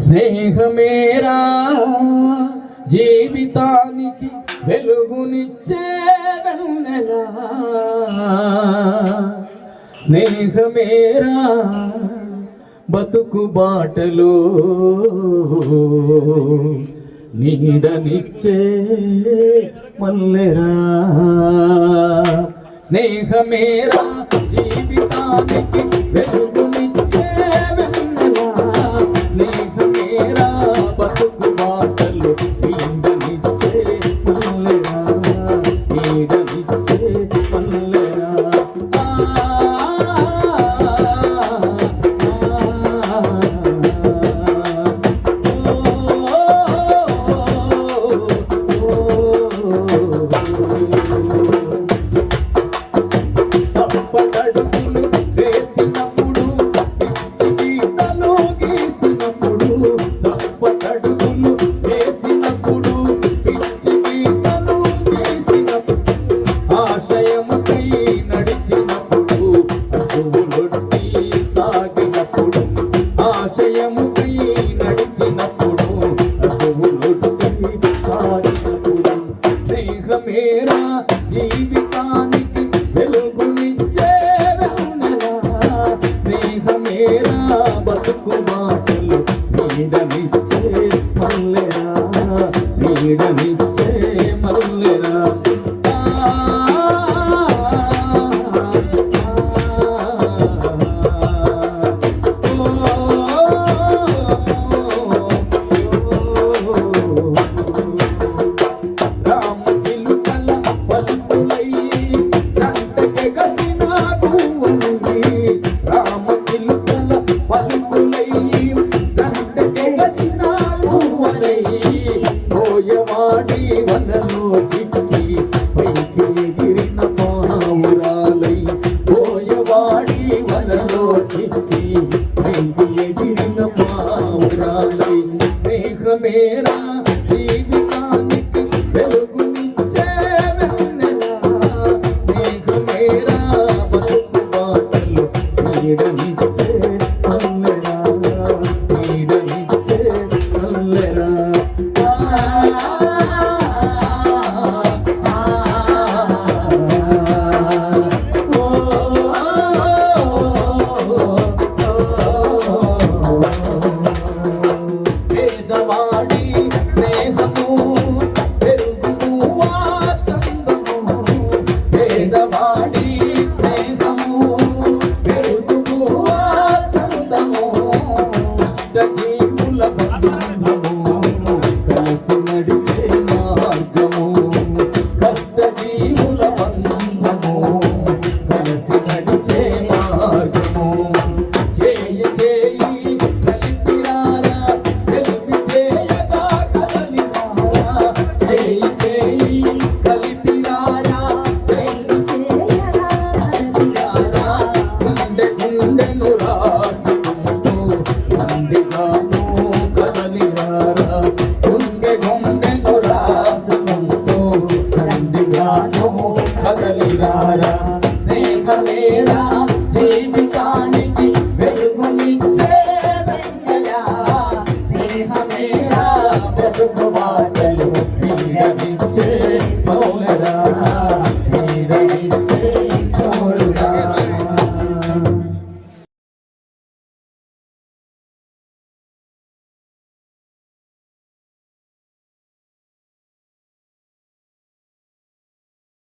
స్నేహమేరా జీవితానికి వెలుగునిచ్చే వెన్నెలా. స్నేహమేరా బతుకు బాటలో నీడనిచ్చే మల్లెరా. స్నేహమేరా జీవితానికి వెలుగునిచ్చే ఇచ్చే మల్లెనా నీడ వాడి వలలో చిత్తి ఎదిరిన మా ఉరాలై స్నేహమేరా జీవి కదలిరారా స్నేహమేరా జీవితాన్ని